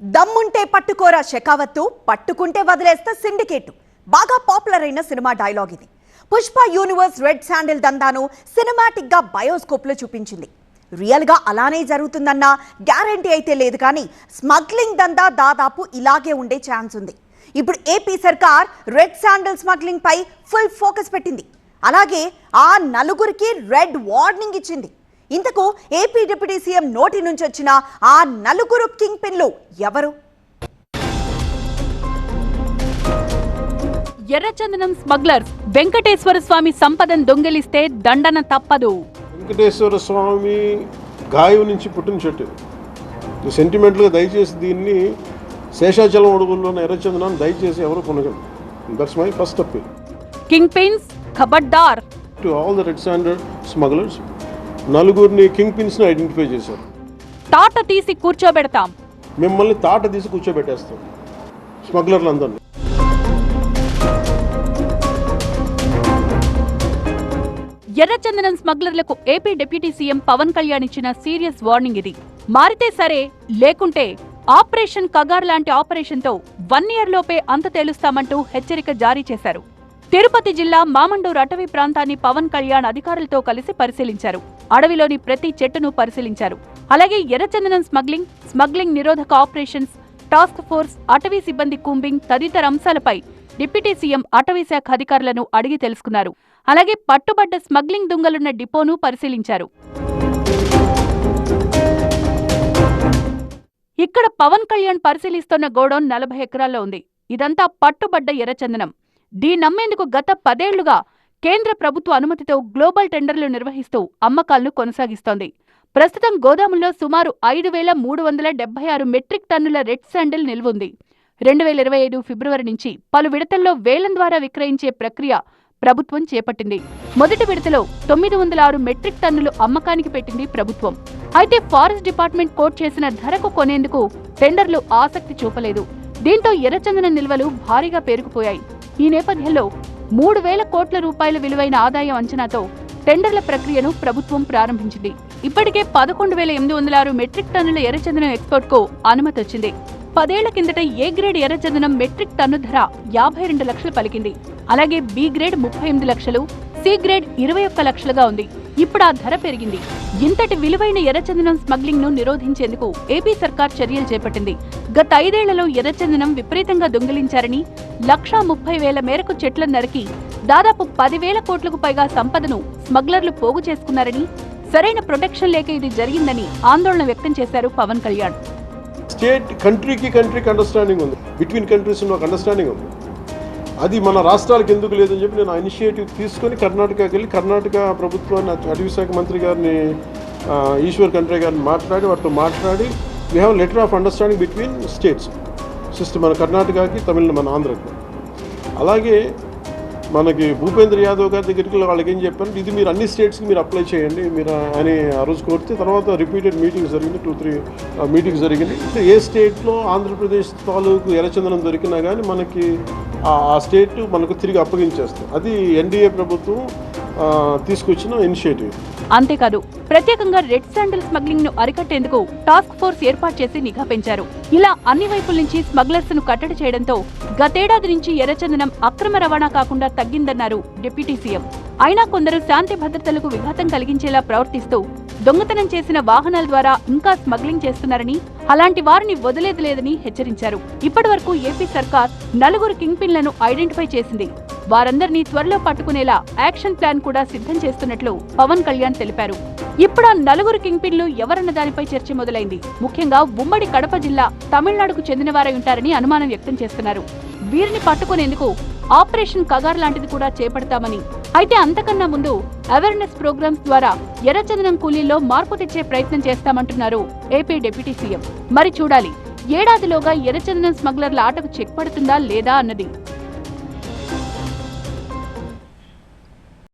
దమ్ముంటే పట్టుకోరా షెకావత్తు పట్టుకుంటే వదిలేస్తే సిండికేట్. బాగా పాపులర్ అయిన సినిమా డైలాగ్ ఇది. పుష్ప యూనివర్స్ రెడ్ శాండిల్ దందాను సినిమాటిక్గా బయోస్కోప్లో చూపించింది. రియల్గా అలానే జరుగుతుందన్న గ్యారంటీ అయితే లేదు కానీ స్మగ్లింగ్ దందా దాదాపు ఇలాగే ఉండే ఛాన్స్ ఉంది. ఇప్పుడు ఏపీ సర్కార్ రెడ్ శాండిల్ స్మగ్లింగ్ పై ఫుల్ ఫోకస్ పెట్టింది. అలాగే ఆ నలుగురికి రెడ్ వార్నింగ్ ఇచ్చింది. ఇంతకు ఏపీ డిప్యూటీ సీఎం నోటి నుంచి వచ్చిన ఆ నలుగురు కింగ్ పిన్లు ఎవరు? ఎర్రచందనం స్మగ్లర్స్ వెంకటేశ్వర స్వామి సంపదను దొంగిలిస్తే దండన తప్పదు. వెంకటేశ్వర స్వామి గాయం నుంచి పుట్టిన చెట్టు. సెంటిమెంట్గా దయచేసి దీన్ని శేషాచలం అడుగుల్లోని ఎర్రచందనాన్ని దయచేసి ఎవరు కొనగలరు? That's my first appeal kingpins ఖబర్దార్ to all the red standard smugglers నలుగురిని కింగ్ పిన్స్ని ఐడెంటిఫై చేశారు. తాట తీసి కూర్చోబెడతాం. మిమ్మల్ని తాట తీసి కూర్చోబెట్టేస్తాం. స్మగ్లర్లు అందరినీ ఎర్రచందనం స్మగ్లర్లకు AP deputy CM Pawan Kalyan ఇచ్చిన సీరియస్ వార్నింగ్ ఇది. మారితే సరే లేకుంటే ఆపరేషన్ కగార్ లాంటి ఆపరేషన్తో వన్ ఇయర్ లోపే అంత తేలుస్తామంటూ హెచ్చరిక జారీ చేశారు. తిరుపతి జిల్లా మామండూరు అటవీ ప్రాంతాన్ని పవన్ కళ్యాణ్ అధికారులతో కలిసి పరిశీలించారు. అడవిలోని ప్రతి చెట్టును పరిశీలించారు. అలాగే ఎర్రచందనం స్మగ్లింగ్ స్మగ్లింగ్ నిరోధక ఆపరేషన్స్ టాస్క్ ఫోర్స్ అటవీ సిబ్బంది కూంబింగ్ తదితర అంశాలపై డిప్యూటీ సీఎం అటవీ శాఖ అధికారులను అడిగి తెలుసుకున్నారు. అలాగే పట్టుబడ్డ స్మగ్లింగ్ దుంగలున్న డిపోను పరిశీలించారు. ఇక్కడ పవన్ కళ్యాణ్ పరిశీలిస్తున్న గోడౌన్ నలభై ఎకరాల్లో ఉంది. ఇదంతా పట్టుబడ్డ ఎర్రచందనం. దీన్ని నమ్మేందుకు గత పదేళ్ళుగా కేంద్ర ప్రభుత్వ అనుమతితో గ్లోబల్ టెండర్లు నిర్వహిస్తూ అమ్మకాలను కొనసాగిస్తోంది. ప్రస్తుతం గోదాముల్లో సుమారు ఐదు వేల మూడు వందల డెబ్బై ఆరు మెట్రిక్ టన్నుల రెడ్ శాండిల్ నిల్వుంది. రెండు వేల ఇరవై ఐదు ఫిబ్రవరి నుంచి పలు విడతల్లో వేలం ద్వారా విక్రయించే ప్రక్రియ ప్రభుత్వం చేపట్టింది. మొదటి విడతలో తొమ్మిది వందల ఆరు మెట్రిక్ టన్నులు అమ్మకానికి పెట్టింది ప్రభుత్వం. అయితే ఫారెస్ట్ డిపార్ట్మెంట్ కోట్ చేసిన ధరకు కొనేందుకు టెండర్లు ఆసక్తి చూపలేదు. దీంతో ఎర్రచందన నిల్వలు భారీగా పేరుకుపోయాయి. ఈ నేపథ్యంలో మూడు వేల కోట్ల రూపాయల విలువైన ఆదాయం అంచనాతో టెండర్ల ప్రక్రియను ప్రభుత్వం ప్రారంభించింది. ఇప్పటికే పదకొండు వేల ఎనిమిది వందల ఆరు మెట్రిక్ టన్నుల ఎర్రచందనం ఎక్స్పోర్ట్కు అనుమతి వచ్చింది. పదేళ్ళ కిందట ఏ గ్రేడ్ ఎర్రచందనం మెట్రిక్ టన్ను ధర యాభై రెండు లక్షలు పలికింది. అలాగే బి గ్రేడ్ ముప్పై ఎనిమిది లక్షలు సి గ్రేడ్ ఇరవై ఒక్క లక్షలుగా ఉంది. ఇప్పుడు ఆ ధర పెరిగింది. ఇంతటి విలువైన ఎర్రచందనం స్మగ్లింగ్ను నిరోధించేందుకు ఏపీ సర్కార్ చర్యలు చేపట్టింది. గత ఐదేళ్ళలో ఎర్రచందనం విపరీతంగా దొంగిలించారని లక్షా ముప్పై వేల మేరకు చెట్లను నరికి దాదాపు పదివేల కోట్లకు పైగా సంపదను స్మగ్లర్లు పోగు చేసుకున్నారని సరైన ప్రొటెక్షన్ లేక ఇది జరిగిందని ఆందోళన వ్యక్తం చేశారు పవన్ కళ్యాణ్. స్టేట్ కంట్రీకి కంట్రీకి అండర్స్టాండింగ్ ఉంది. బిట్వీన్ కంట్రీస్ ఉన్న ఒక అండర్స్టాండింగ్ ఉంది. అది మన రాష్ట్రాలకు ఎందుకు లేదని చెప్పి నేను ఆ ఇనిషియేటివ్ తీసుకొని కర్ణాటకకి వెళ్ళి కర్ణాటక ప్రభుత్వాన్ని అటవీ శాఖ మంత్రి గారిని ఈశ్వర్ ఖండ్రే గారిని మాట్లాడి వాటితో మాట్లాడి we have letter of understanding between states system మన కర్ణాటకకి తమిళ మన ఆంధ్రకి. అలాగే మనకి భూపేంద్ర యాదవ్ గారి దగ్గరికి వాళ్ళకి ఏం చెప్పాను ఇది మీరు అన్ని స్టేట్స్కి మీరు అప్లై చేయండి మీరు అని ఆ రోజు కోరితే తర్వాత రిపీటెడ్ మీటింగ్స్ జరిగింది టూ త్రీ మీటింగ్స్ జరిగింది. అంటే ఏ స్టేట్లో ఆంధ్రప్రదేశ్ తాలూకు ఎర్రచందనం దొరికినా కానీ మనకి ఆ- స్టేట్ మనకు తిరిగి అప్పగించేస్తాం అది ఎన్డీఏ ప్రభుత్వం తీసుకొచ్చిన ఇనిషియేటివ్. అంతేకాదు ప్రత్యేకంగా రెడ్ శాండల్ స్మగ్లింగ్ను అరికట్టేందుకు టాస్క్ ఫోర్స్ ఏర్పాటు చేసి నిఘా పెంచారు. ఇలా అన్ని వైపుల నుంచి స్మగ్లర్స్ను కట్టడి చేయడంతో గతేడాది నుంచి ఎర్రచందనం అక్రమ రవాణా కాకుండా తగ్గిందన్నారు డిప్యూటీ సీఎం. అయినా కొందరు శాంతి భద్రతలకు విఘాతం కలిగించేలా ప్రవర్తిస్తూ దొంగతనం చేసిన వాహనాల ద్వారా ఇంకా స్మగ్లింగ్ చేస్తున్నారని అలాంటి వారిని వదిలేది లేదని హెచ్చరించారు. ఇప్పటి వరకు ఏపీ సర్కార్ నలుగురు కింగ్ పిన్లను ఐడెంటిఫై చేసింది. వారందరినీ త్వరలో పట్టుకునేలా యాక్షన్ ప్లాన్ కూడా సిద్ధం చేస్తున్నట్లు పవన్ కళ్యాణ్ తెలిపారు. ఇప్పుడు ఆ నలుగురు కింగ్ పిన్లు ఎవరన్న దానిపై చర్చ మొదలైంది. ముఖ్యంగా ఉమ్మడి కడప జిల్లా తమిళనాడుకు చెందినవారై ఉంటారని అనుమానం వ్యక్తం చేస్తున్నారు. వీరిని పట్టుకునేందుకు ఆపరేషన్ కగార్ లాంటిది కూడా చేపడతామని. అయితే అంతకన్నా ముందు అవేర్నెస్ ప్రోగ్రామ్స్ ద్వారా ఎర్రచందనం కూలీల్లో మార్పు తెచ్చే ప్రయత్నం చేస్తామంటున్నారు ఏపీ డిప్యూటీ సీఎం. మరి చూడాలి ఏడాదిలోగా ఎర్రచందనం స్మగ్లర్ల ఆటకు చెక్ పడుతుందా లేదా అన్నది.